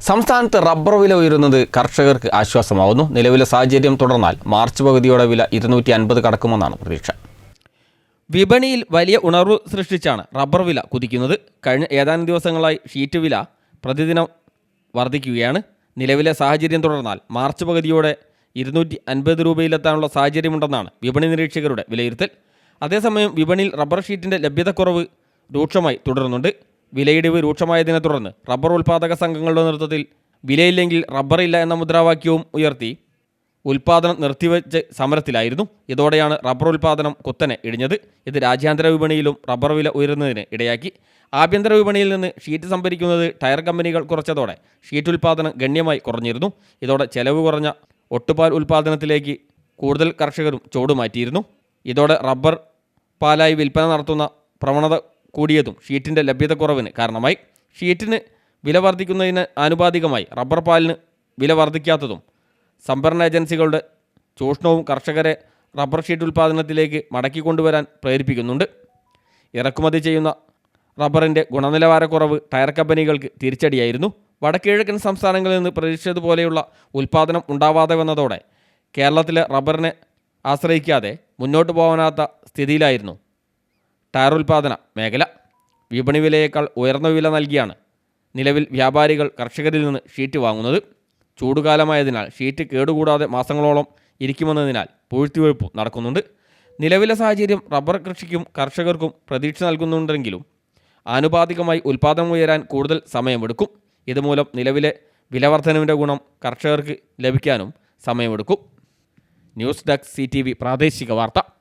സംസ്ഥാനത്ത് റബ്ബർ വില ഉയരുന്നത് കർഷകർക്ക് ആശ്വാസമാവുന്നു. നിലവിലെ സാഹചര്യം തുടർന്നാൽ മാർച്ച് പകുതിയോടെ വില ഇരുന്നൂറ്റി അൻപത് കടക്കുമെന്നാണ് പ്രതീക്ഷ. വിപണിയിൽ വലിയ ഉണർവ് സൃഷ്ടിച്ചാണ് റബ്ബർ വില കുതിക്കുന്നത്. കഴിഞ്ഞ ഏതാനും ദിവസങ്ങളായി ഷീറ്റ് വില പ്രതിദിനം വർദ്ധിക്കുകയാണ്. നിലവിലെ സാഹചര്യം തുടർന്നാൽ മാർച്ച് പകുതിയോടെ ഇരുന്നൂറ്റി അൻപത് രൂപയിലെത്താനുള്ള സാഹചര്യമുണ്ടെന്നാണ് വിപണി നിരീക്ഷകരുടെ വിലയിരുത്തൽ. അതേസമയം വിപണിയിൽ റബ്ബർ ഷീറ്റിന്റെ ലഭ്യതക്കുറവ് രൂക്ഷമായി തുടരുന്നുണ്ട്. വിലയിടിവ് രൂക്ഷമായതിനെ തുടർന്ന് റബ്ബർ ഉൽപ്പാദക സംഘങ്ങളുടെ നേതൃത്വത്തിൽ വിലയില്ലെങ്കിൽ റബ്ബറില്ല എന്ന മുദ്രാവാക്യവും ഉയർത്തി ഉൽപാദനം നിർത്തിവെച്ച് സമരത്തിലായിരുന്നു. ഇതോടെയാണ് റബ്ബർ ഉൽപാദനം കുത്തനെ ഇടിഞ്ഞത്. ഇത് രാജ്യാന്തര വിപണിയിലും റബ്ബർ വില ഉയരുന്നതിന് ഇടയാക്കി. ആഭ്യന്തര വിപണിയിൽ നിന്ന് ഷീറ്റ് സംഭരിക്കുന്നത് ടയർ കമ്പനികൾ കുറച്ചതോടെ ഷീറ്റ് ഉൽപാദനം ഗണ്യമായി കുറഞ്ഞിരുന്നു. ഇതോടെ ചെലവ് കുറഞ്ഞ ഒട്ടുപാൽ ഉൽപാദനത്തിലേക്ക് കൂടുതൽ കർഷകരും ചുവടുമാറ്റിയിരുന്നു. ഇതോടെ റബ്ബർ പാലായി വിൽപ്പന നടത്തുന്ന പ്രവണത കൂടിയതും ഷീറ്റിന്റെ ലഭ്യതക്കുറവിന് കാരണമായി. ഷീറ്റിന് വില വർദ്ധിക്കുന്നതിന് ആനുപാതികമായി റബ്ബർ പാലിന് വില വർദ്ധിക്കാത്തതും സംഭരണ ഏജൻസികളുടെ ചൂഷണവും കർഷകരെ റബ്ബർ ഷീറ്റ് ഉൽപ്പാദനത്തിലേക്ക് മടക്കിക്കൊണ്ടുവരാൻ പ്രേരിപ്പിക്കുന്നുണ്ട്. ഇറക്കുമതി ചെയ്യുന്ന റബ്ബറിന്റെ ഗുണനിലവാരക്കുറവ് ടയർ കമ്പനികൾക്ക് തിരിച്ചടിയായിരുന്നു. വടക്കിഴക്കൻ സംസ്ഥാനങ്ങളിൽ നിന്ന് പ്രതീക്ഷിച്ചതുപോലെയുള്ള ഉൽപ്പാദനം ഉണ്ടാവാതെ വന്നതോടെ കേരളത്തിലെ റബ്ബറിനെ ആശ്രയിക്കാതെ മുന്നോട്ട് പോകാനാത്ത സ്ഥിതിയിലായിരുന്നു ടയർ ഉൽപ്പാദന മേഖല. വിപണി വിലയേക്കാൾ ഉയർന്ന വില നൽകിയാണ് നിലവിൽ വ്യാപാരികൾ കർഷകരിൽ നിന്ന് ഷീറ്റ് വാങ്ങുന്നത്. ചൂടുകാലമായതിനാൽ ഷീറ്റ് കേടുകൂടാതെ മാസങ്ങളോളം ഇരിക്കുമെന്നതിനാൽ പൂഴ്ത്തിവെപ്പ് നടക്കുന്നുണ്ട്. നിലവിലെ സാഹചര്യം റബ്ബർ കൃഷിക്കും കർഷകർക്കും പ്രതീക്ഷ നൽകുന്നുണ്ടെങ്കിലും ആനുപാതികമായി ഉൽപ്പാദനം ഉയരാൻ കൂടുതൽ സമയമെടുക്കും. ഇതുമൂലം നിലവിലെ വിലവർദ്ധനവിന്റെ ഗുണം കർഷകർക്ക് ലഭിക്കാനും സമയമെടുക്കും. ന്യൂസ് ഡെസ്ക് സി പ്രാദേശിക വാർത്ത.